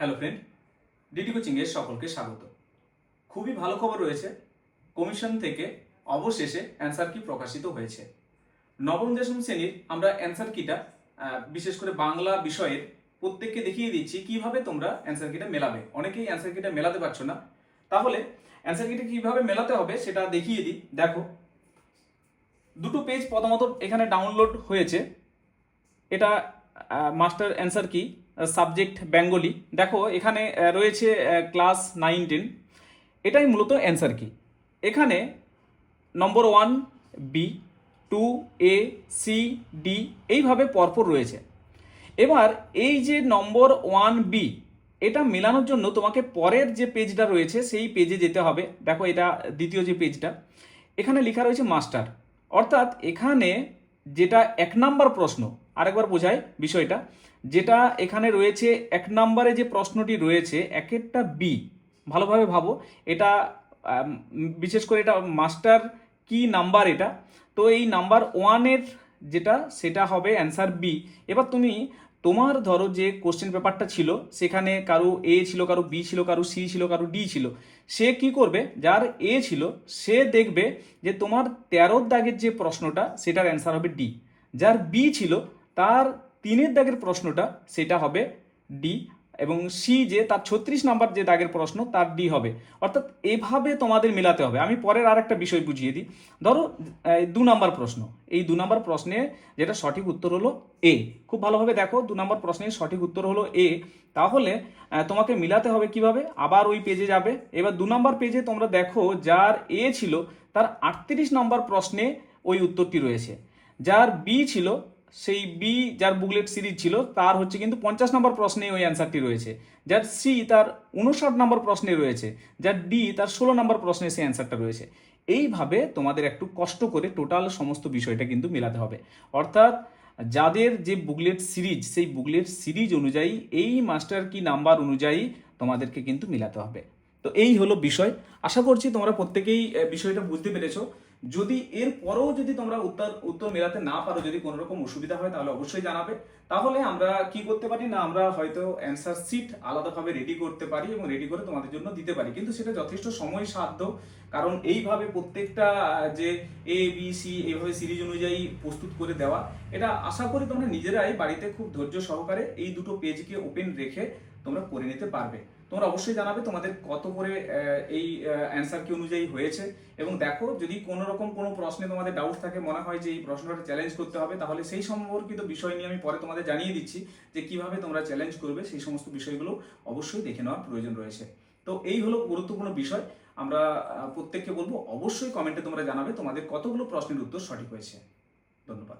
Hello friend DD কোচিংয়ের সকলকে স্বাগত। খুবই ভালো খবর রয়েছে। কমিশন থেকে অবশেষে অ্যান্সার কি প্রকাশিত হয়েছে। নবম, দশম শ্রেণির আমরা অ্যান্সার কিটা বিশেষ করে বাংলা বিষয়ের প্রত্যেককে দেখিয়ে দিচ্ছি কীভাবে তোমরা অ্যান্সার কিটা মেলাবে। অনেকেই অ্যান্সার কিটা মেলাতে পারছ না। তাহলে অ্যান্সার কিটা কীভাবে মেলাতে হবে সেটা দেখিয়ে দিই। দেখো, দুটো পেজ প্রথমত এখানে ডাউনলোড হয়েছে। এটা মাস্টার অ্যান্সার কি সাবজেক্ট বেঙ্গলি। দেখো, এখানে রয়েছে ক্লাস নাইন টেন এটাই মূলত অ্যান্সার কি? এখানে number one B two A C D এইভাবে পরপর রয়েছে। এবার এই যে নম্বর ওয়ান বি এটা মেলানোর জন্য তোমাকে পরের যে পেজটা রয়েছে, সেই পেজে যেতে হবে। দেখো, এটা দ্বিতীয় যে পেজটা এখানে লেখা রয়েছে মাস্টার অর্থাৎ এখানে যেটা এক নাম্বার প্রশ্ন আরেকবার বোঝাই বিষয়টা। যেটা এখানে রয়েছে, এক নম্বরে যে প্রশ্নটি রয়েছে, একেরটা বি ভালোভাবে ভাবো। এটা বিশেষ করে এটা মাস্টার কি নাম্বার এটা? তো এই নাম্বার ওয়ানের যেটা, সেটা হবে অ্যান্সার বি এবার তুমি তোমার ধরো যে কোশ্চেন পেপারটা ছিল, সেখানে কারও এ ছিল, কারও বি ছিল, কারও সি ছিল, কারও ডি ছিল। সে কি করবে? যার এ ছিল, সে দেখবে যে তোমার তেরোর দাগের যে প্রশ্নটা, সেটার অ্যান্সার হবে ডি যার বি ছিল তার তিনের দাগের প্রশ্নটা সেটা হবে ডি এবং সি যে তার ছত্রিশ নাম্বার যে দাগের প্রশ্ন তার ডি হবে। অর্থাৎ এভাবে তোমাদের মেলাতে হবে। আমি পরের আর একটা বিষয় বুঝিয়ে দিই। ধরো দু নাম্বার প্রশ্ন। এই দু নাম্বার প্রশ্নে যেটা সঠিক উত্তর হলো এ খুব ভালোভাবে দেখো, দু নাম্বার প্রশ্নের সঠিক উত্তর হলো এ তাহলে তোমাকে মিলাতে হবে কীভাবে? আবার ওই পেজে যাবে। এবার দু নাম্বার পেজে তোমরা দেখো, যার এ ছিল, তার আটত্রিশ নম্বর প্রশ্নে ওই উত্তরটি রয়েছে। যার বি ছিল সেই বি যার বুকলেট সিরিজ ছিল, তার হচ্ছে কিন্তু পঞ্চাশ নম্বর প্রশ্নে ওই অ্যান্সারটি রয়েছে। যার সি তার উনষাট নম্বর প্রশ্নে রয়েছে, যার ডি তার ষোলো নম্বর প্রশ্নে সেই অ্যান্সারটা রয়েছে। এইভাবে তোমাদের একটু কষ্ট করে টোটাল সমস্ত বিষয়টা কিন্তু মেলাতে হবে। অর্থাৎ যাদের যে বুকলেট সিরিজ সেই বুকলেট সিরিজ অনুযায়ী, এই মাস্টার কি নাম্বার অনুযায়ী তোমাদেরকে কিন্তু মিলাতে হবে। তো এই হলো বিষয়। আশা করছি তোমরা প্রত্যেকেই বিষয়টা বুঝতে পেরেছ। যদি এর পরেও যদি তোমরা উত্তর উত্তর মেলাতে না পারো, যদি কোনো রকম অসুবিধা হয়, তাহলে অবশ্যই জানাবে। তাহলে আমরা কি করতে পারি না, আমরা হয়তো অ্যান্সার সিট আলাদাভাবে রেডি করতে পারি এবং রেডি করে তোমাদের জন্য দিতে পারি। কিন্তু সেটা যথেষ্ট সময় সাধ্য কারণ এইভাবে প্রত্যেকটা যে এ বি সি এইভাবে সিরিজ অনুযায়ী প্রস্তুত করে দেওয়া, এটা আশা করি তোমরা নিজেরাই বাড়িতে খুব ধৈর্য সহকারে এই দুটো পেজকে ওপেন রেখে তোমরা করে নিতে পারবে। তোমরা অবশ্যই জানাবে তোমাদের কত করে এই অ্যান্সার কি অনুযায়ী হয়েছে। এবং দেখো, যদি কোনো রকম কোনো প্রশ্নে তোমাদের ডাউট থাকে, মনে হয় যে এই প্রশ্নটা চ্যালেঞ্জ করতে হবে, তাহলে সেই সম্পর্কিত বিষয় নিয়ে আমি পরে তোমাদের জানিয়ে দিচ্ছি যে কীভাবে তোমরা চ্যালেঞ্জ করবে, সেই সমস্ত বিষয়গুলো অবশ্যই দেখে নেওয়ার প্রয়োজন রয়েছে। তো এই হলো গুরুত্বপূর্ণ বিষয়। আমরা প্রত্যেককে বলব, অবশ্যই কমেন্টে তোমরা জানাবে তোমাদের কতগুলো প্রশ্নের উত্তর সঠিক হয়েছে। ধন্যবাদ।